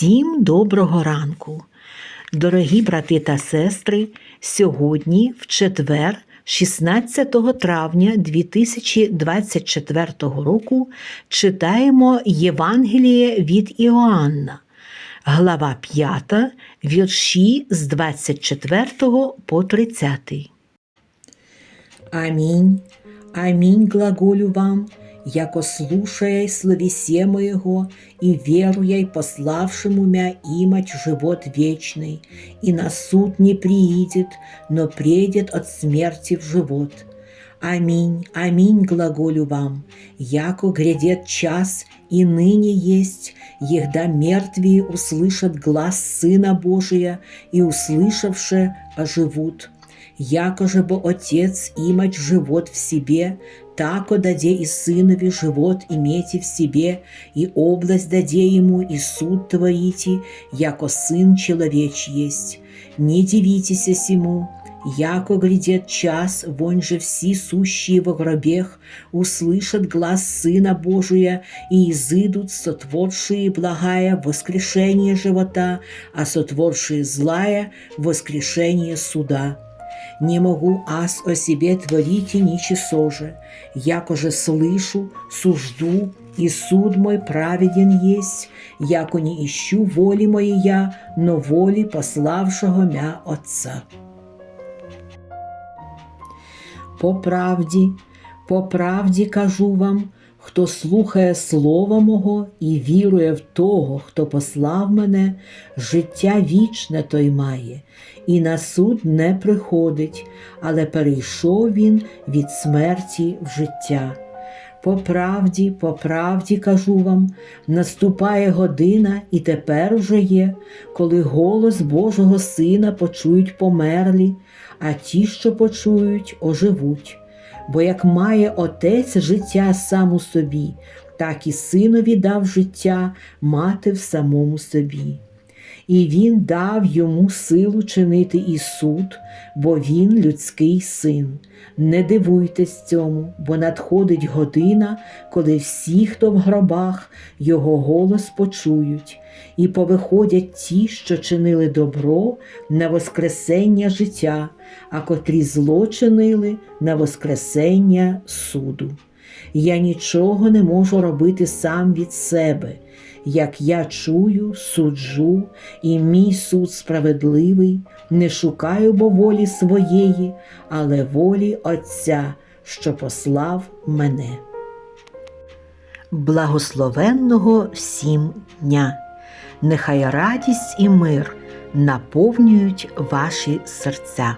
Всім доброго ранку, дорогі брати та сестри. Сьогодні, в четвер, 16 травня 2024 року, читаємо Євангеліє від Іоанна, глава 5, вірші з 24 по 30. Амінь, амінь глаголю вам, яко слушая словесе моего и веруя пославшему мя имать живот вечный, и на суд не приидет, но предет от смерти в живот. Аминь, аминь глаголю вам, яко грядет час, и ныне есть, егда мертвые услышат глаз Сына Божия, и услышавши оживут. Яко же бо Отец имать живот в себе, тако даде и Сынове живот имейте в себе, и область даде ему, и суд творите, яко Сын человеч есть. Не дивитесь сему, яко грядет час, вонь же все сущие во гробех услышат глаз Сына Божия и изыдут сотворшие благая воскрешение живота, а сотворшие злая воскрешение суда не могу аз о себе творить и ничего же, яко же слышу, сужду, и суд мой праведен есть, яко не ищу воли моей я, но воли пославшего мя Отца. По правді, по правді кажу вам, хто слухає Слова Мого і вірує в того, хто послав мене, життя вічне той має, і на суд не приходить, але перейшов він від смерті в життя. По правді, по правді кажу вам, наступає година, і тепер уже є, коли голос Божого Сина почують померлі, а ті, що почують, оживуть. Бо як має отець життя сам у собі, так і синові дав життя мати в самому собі. І він дав йому силу чинити і суд, бо він людський син. Не дивуйтесь цьому, бо надходить година, коли всі, хто в гробах, його голос почують, і повиходять ті, що чинили добро на воскресення життя, а котрі зло чинили на воскресення суду. Я нічого не можу робити сам від себе. Як я чую, суджу, і мій суд справедливий, не шукаю бо волі своєї, але волі Отця, що послав мене. Благословенного всім дня! Нехай радість і мир наповнюють ваші серця.